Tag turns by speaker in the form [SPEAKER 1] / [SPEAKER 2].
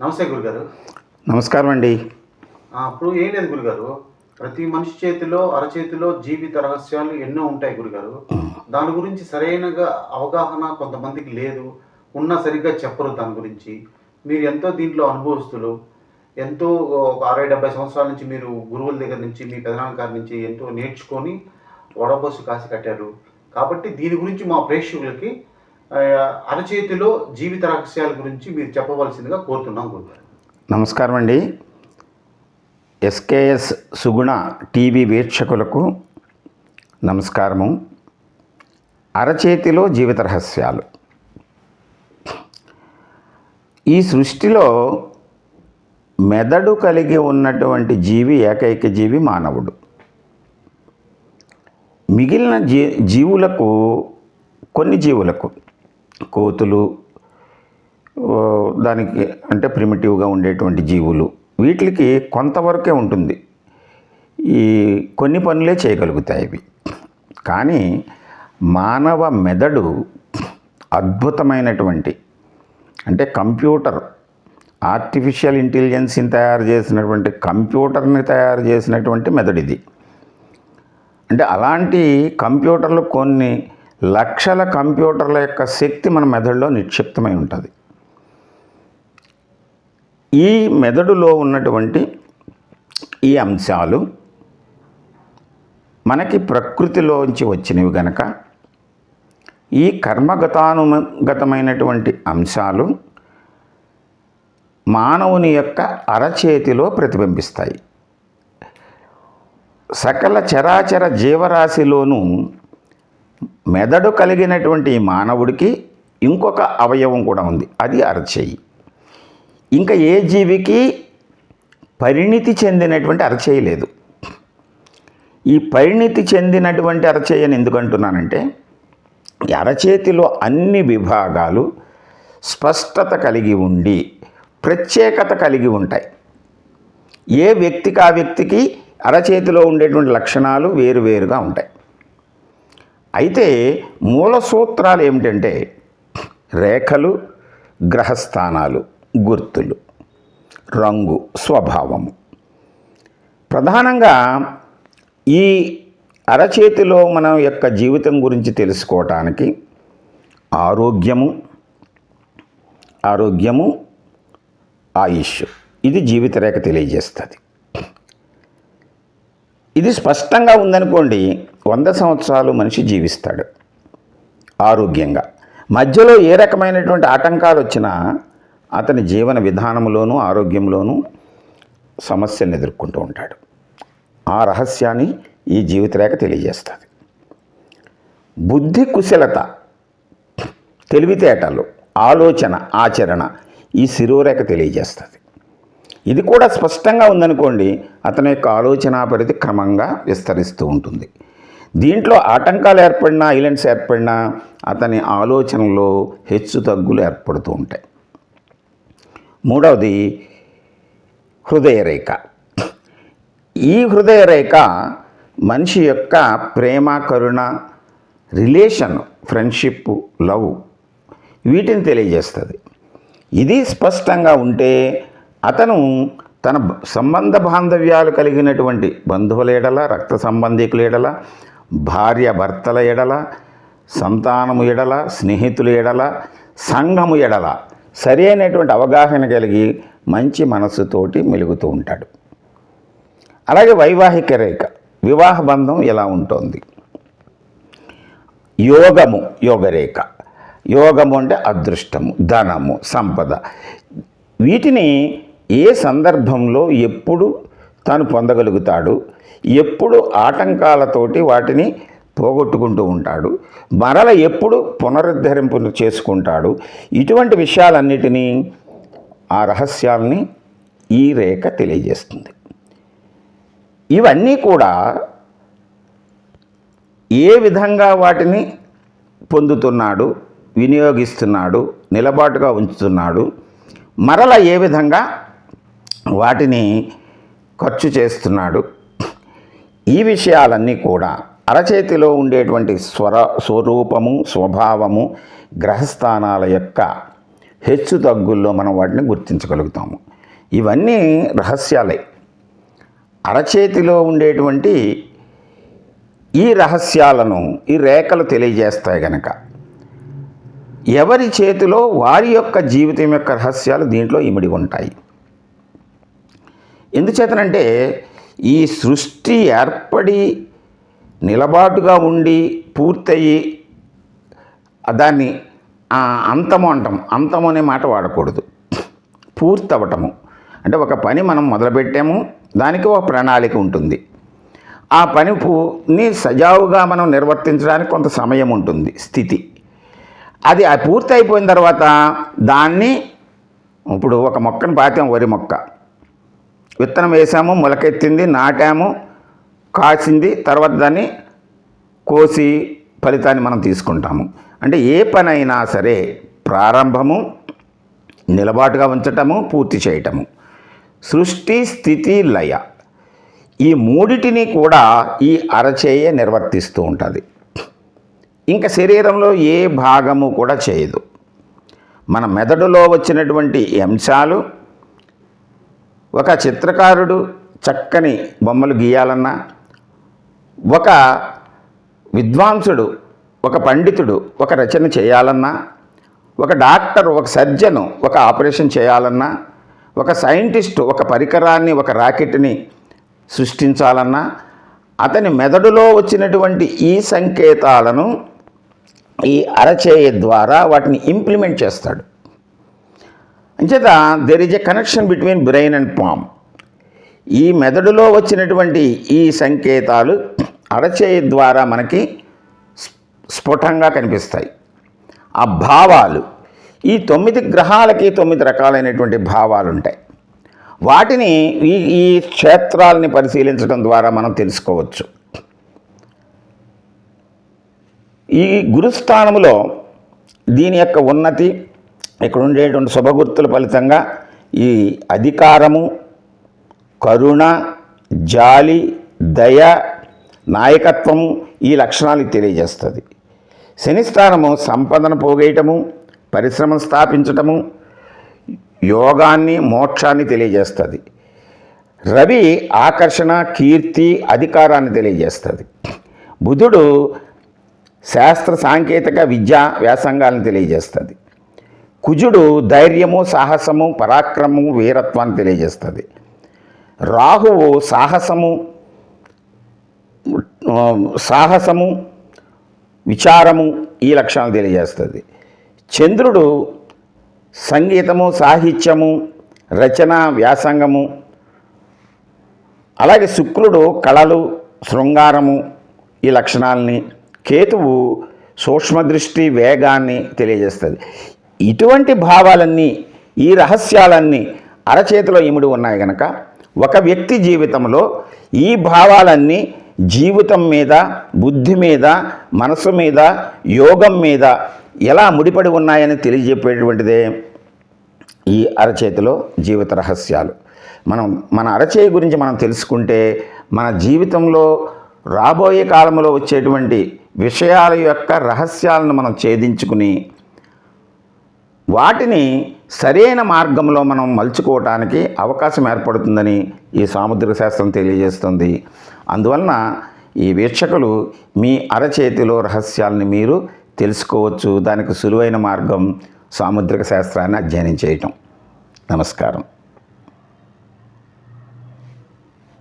[SPEAKER 1] నమస్తే గురుగారు.
[SPEAKER 2] నమస్కారం అండి.
[SPEAKER 1] అప్పుడు ఏం లేదు గురుగారు. ప్రతి మనిషి చేతిలో అరచేతిలో జీవిత రహస్యాలు ఎన్నో ఉంటాయి గురుగారు. దాని గురించి సరైనగా అవగాహన కొంతమందికి లేదు. ఉన్నా సరిగ్గా చెప్పరు దాని గురించి. మీరు ఎంతో దీంట్లో అనుభవస్తులు. ఎంతో ఒక అరవై డెబ్బై సంవత్సరాల నుంచి మీరు గురువుల దగ్గర నుంచి మీ పెదనాన్న గారి నుంచి ఎంతో నేర్చుకొని వడబోసు కాసి కట్టారు. కాబట్టి దీని గురించి మా ప్రేక్షకులకి అరచేతిలో జీవిత రహస్యాల గురించి మీరు చెప్పవలసిందిగా కోరుతున్నాం గురుగారు.
[SPEAKER 2] నమస్కారం అండి. ఎస్కేఎస్ సుగుణ టీవీ వీక్షకులకు నమస్కారము. అరచేతిలో జీవిత రహస్యాలు. ఈ సృష్టిలో మెదడు కలిగి ఉన్నటువంటి జీవి ఏకైక జీవి మానవుడు. మిగిలిన జీ జీవులకు కొన్ని జీవులకు కోతులు దానికి అంటే ప్రిమిటివ్గా ఉండేటువంటి జీవులు. వీటికి కొంతవరకే ఉంటుంది. ఈ కొన్ని పనులే చేయగలుగుతాయి ఇవి. కానీ మానవ మెదడు అద్భుతమైనటువంటి అంటే కంప్యూటర్ ఆర్టిఫిషియల్ ఇంటెలిజెన్స్ని తయారు చేసినటువంటి కంప్యూటర్ని తయారు చేసినటువంటి మెదడు ఇది. అంటే అలాంటి కంప్యూటర్లు కొన్ని లక్షల కంప్యూటర్ల యొక్క శక్తి మన మెదడులో నిక్షిప్తమై ఉంటుంది. ఈ మెదడులో ఉన్నటువంటి ఈ అంశాలు మనకి ప్రకృతిలోంచి వచ్చినవి గనక ఈ కర్మగతానుగతమైనటువంటి అంశాలు మానవుని యొక్క అరచేతిలో ప్రతిబింబిస్తాయి. సకల చరాచర జీవరాశిలోనూ మెదడు కలిగినటువంటి మానవుడికి ఇంకొక అవయవం కూడా ఉంది. అది అరచేయి. ఇంకా ఏ జీవికి పరిణితి చెందినటువంటి అరచేయి లేదు. ఈ పరిణితి చెందినటువంటి అరచేయని ఎందుకంటున్నానంటే అరచేతిలో అన్ని విభాగాలు స్పష్టత కలిగి ఉండి ప్రత్యేకత కలిగి ఉంటాయి. ఏ వ్యక్తికి ఆ వ్యక్తికి అరచేతిలో ఉండేటువంటి లక్షణాలు వేరువేరుగా ఉంటాయి. అయితే మూల సూత్రాలు ఏమిటంటే రేఖలు గ్రహస్థానాలు గుర్తులు రంగు స్వభావము. ప్రధానంగా ఈ అరచేతిలో మనం యొక్క జీవితం గురించి తెలుసుకోవటానికి ఆరోగ్యము ఆరోగ్యము ఆయుష్. ఇది జీవిత రేఖ తెలియజేస్తుంది. ఇది స్పష్టంగా ఉందనుకోండి వంద సంవత్సరాలు మనిషి జీవిస్తాడు. ఆరోగ్యంగా. మధ్యలో ఏ రకమైనటువంటి ఆటంకాలు వచ్చినా అతని జీవన విధానంలోనూ ఆరోగ్యంలోనూ సమస్యలను ఎదుర్కొంటూ ఉంటాడు. ఆ రహస్యాన్ని ఈ జీవితరేఖ తెలియజేస్తుంది. బుద్ధి కుశలత తెలివితేటలు ఆలోచన ఆచరణ ఈ శిరోరేఖ తెలియజేస్తుంది. ఇది కూడా స్పష్టంగా ఉందనుకోండి అతని యొక్క ఆలోచన పరిధి క్రమంగా విస్తరిస్తూ ఉంటుంది. దీంట్లో ఆటంకాలు ఏర్పడినా ఐలెండ్స్ ఏర్పడినా అతని ఆలోచనలో హెచ్చు తగ్గులు ఏర్పడుతూ ఉంటాయి. మూడవది హృదయరేఖ. ఈ హృదయరేఖ మనిషి యొక్క ప్రేమ కరుణ రిలేషన్ ఫ్రెండ్షిప్ లవ్ వీటిని తెలియజేస్తుంది. ఇది స్పష్టంగా ఉంటే అతను తన సంబంధ బాంధవ్యాలు కలిగినటువంటి బంధువుల ఏడల రక్త సంబంధికుల ఏడల భార్య భర్తల ఎడల సంతానము ఎడల స్నేహితుల ఎడల సంఘము ఎడల సరి అయినటువంటి అవగాహన కలిగి మంచి మనస్సుతోటి మెలుగుతూ ఉంటాడు. అలాగే వైవాహిక రేఖ వివాహ బంధం ఎలా ఉంటుంది? యోగము యోగరేఖ. యోగము అంటే అదృష్టము ధనము సంపద. వీటిని ఏ సందర్భంలో ఎప్పుడు తాను పొందగలుగుతాడు. ఎప్పుడు ఆటంకాలతోటి వాటిని పోగొట్టుకుంటూ ఉంటాడు. మరల ఎప్పుడు పునరుద్ధరింపు చేసుకుంటాడు. ఇటువంటి విషయాలన్నిటినీ ఆ రహస్యాల్ని ఈ రేఖ తెలియజేస్తుంది. ఇవన్నీ కూడా ఏ విధంగా వాటిని పొందుతున్నాడు వినియోగిస్తున్నాడు నిలబాటుగా ఉంచుతున్నాడు మరల ఏ విధంగా వాటిని ఖర్చు చేస్తున్నాడు. ఈ విషయాలన్నీ కూడా అరచేతిలో ఉండేటువంటి స్వర స్వరూపము స్వభావము గ్రహస్థానాల యొక్క హెచ్చు తగ్గుల్లో మనం వాటిని గుర్తించగలుగుతాము. ఇవన్నీ రహస్యాలే. అరచేతిలో ఉండేటువంటి ఈ రహస్యాలను ఈ రేఖలు తెలియజేస్తాయి గనక. ఎవరి చేతిలో వారి యొక్క జీవితం యొక్క రహస్యాలు దీంట్లో ఇమిడి ఉంటాయి. ఎందుచేతనంటే ఈ సృష్టి ఏర్పడి నిలబాటుగా ఉండి పూర్తయి దాన్ని అంతము అంటాం. అంతము అనే మాట వాడకూడదు. పూర్తవటము. అంటే ఒక పని మనం మొదలుపెట్టాము దానికి ఒక ప్రణాళిక ఉంటుంది. ఆ పనిని సజావుగా మనం నిర్వర్తించడానికి కొంత సమయం ఉంటుంది స్థితి. అది ఆ పూర్తి అయిపోయిన తర్వాత దాన్ని ఇప్పుడు ఒక మొక్కను పాతాం వరి మొక్క. విత్తనం వేసాము మొలకెత్తింది నాటాము కాసింది తర్వాత దాన్ని కోసి ఫలితాన్ని మనం తీసుకుంటాము. అంటే ఏ పనైనా సరే ప్రారంభము నిలబాటుగా ఉంచటము పూర్తి చేయటము. సృష్టి స్థితి లయ. ఈ మూడిటిని కూడా ఈ అరచేయ నిర్వర్తిస్తూ ఉంటుంది. ఇంకా శరీరంలో ఏ భాగము కూడా చేయదు. మన మెదడులో వచ్చినటువంటి అంశాలు ఒక చిత్రకారుడు చక్కని బొమ్మలు గీయాలన్నా ఒక విద్వాంసుడు ఒక పండితుడు ఒక రచన చేయాలన్నా ఒక డాక్టర్ ఒక సర్జను ఒక ఆపరేషన్ చేయాలన్నా ఒక సైంటిస్టు ఒక పరికరాన్ని ఒక రాకెట్ని సృష్టించాలన్నా అతని మెదడులో వచ్చినటువంటి ఈ సంకేతాలను ఈ అరచేయ ద్వారా వాటిని ఇంప్లిమెంట్ చేస్తాడు. అంచేత there is a connection between brain and palm ఈ మెదడులో వచ్చినటువంటి ఈ సంకేతాలు అరచేయి ద్వారా మనకి స్ఫుటంగా కనిపిస్తాయి. ఆ భావాలు ఈ తొమ్మిది గ్రహాలకి తొమ్మిది రకాలైనటువంటి భావాలు ఉంటాయి. వాటిని ఈ ఈ క్షేత్రాలని పరిశీలించడం ద్వారా మనం తెలుసుకోవచ్చు. ఈ గురుస్థానములో దీని యొక్క ఉన్నతి ఇక్కడ ఉండేటువంటి శుభగుర్తుల ఫలితంగా ఈ అధికారము కరుణ జాలి దయ నాయకత్వము ఈ లక్షణాలు తెలియజేస్తుంది. శనిస్థానము సంపదను పోగేయటము పరిశ్రమను స్థాపించటము యోగాన్ని మోక్షాన్ని తెలియజేస్తుంది. రవి ఆకర్షణ కీర్తి అధికారాన్ని తెలియజేస్తుంది. బుధుడు శాస్త్ర సాంకేతిక విద్యా వ్యాసంగాలను తెలియజేస్తుంది. కుజుడు ధైర్యము సాహసము పరాక్రమము వీరత్వాన్ని తెలియజేస్తుంది. రాహువు సాహసము సాహసము విచారము ఈ లక్షణాలు తెలియజేస్తుంది. చంద్రుడు సంగీతము సాహిత్యము రచన వ్యాసంగము అలాగే శుక్రుడు కళలు శృంగారము ఈ లక్షణాలని కేతువు సూక్ష్మదృష్టి వేగాన్ని తెలియజేస్తుంది. ఇటువంటి భావాలన్నీ ఈ రహస్యాలన్నీ అరచేతిలో ఇముడి ఉన్నాయి కనుక ఒక వ్యక్తి జీవితంలో ఈ భావాలన్నీ జీవితం మీద బుద్ధి మీద మనసు మీద యోగం మీద ఎలా ముడిపడి ఉన్నాయని తెలియజెప్పేటువంటిదే ఈ అరచేతిలో జీవిత రహస్యాలు. మనం మన అరచేయి గురించి మనం తెలుసుకుంటే మన జీవితంలో రాబోయే కాలంలో వచ్చేటువంటి విషయాల యొక్క రహస్యాలను మనం ఛేదించుకుని వాటిని సరైన మార్గంలో మనం మలుచుకోవటానికి అవకాశం ఏర్పడుతుందని ఈ సాముద్రిక శాస్త్రం తెలియజేస్తుంది. అందువలన ఈ వీక్షకులు మీ అరచేతిలో రహస్యాలని మీరు తెలుసుకోవచ్చు. దానికి సులువైన మార్గం సాముద్రిక శాస్త్రాన్ని అధ్యయనం చేయటం. నమస్కారం.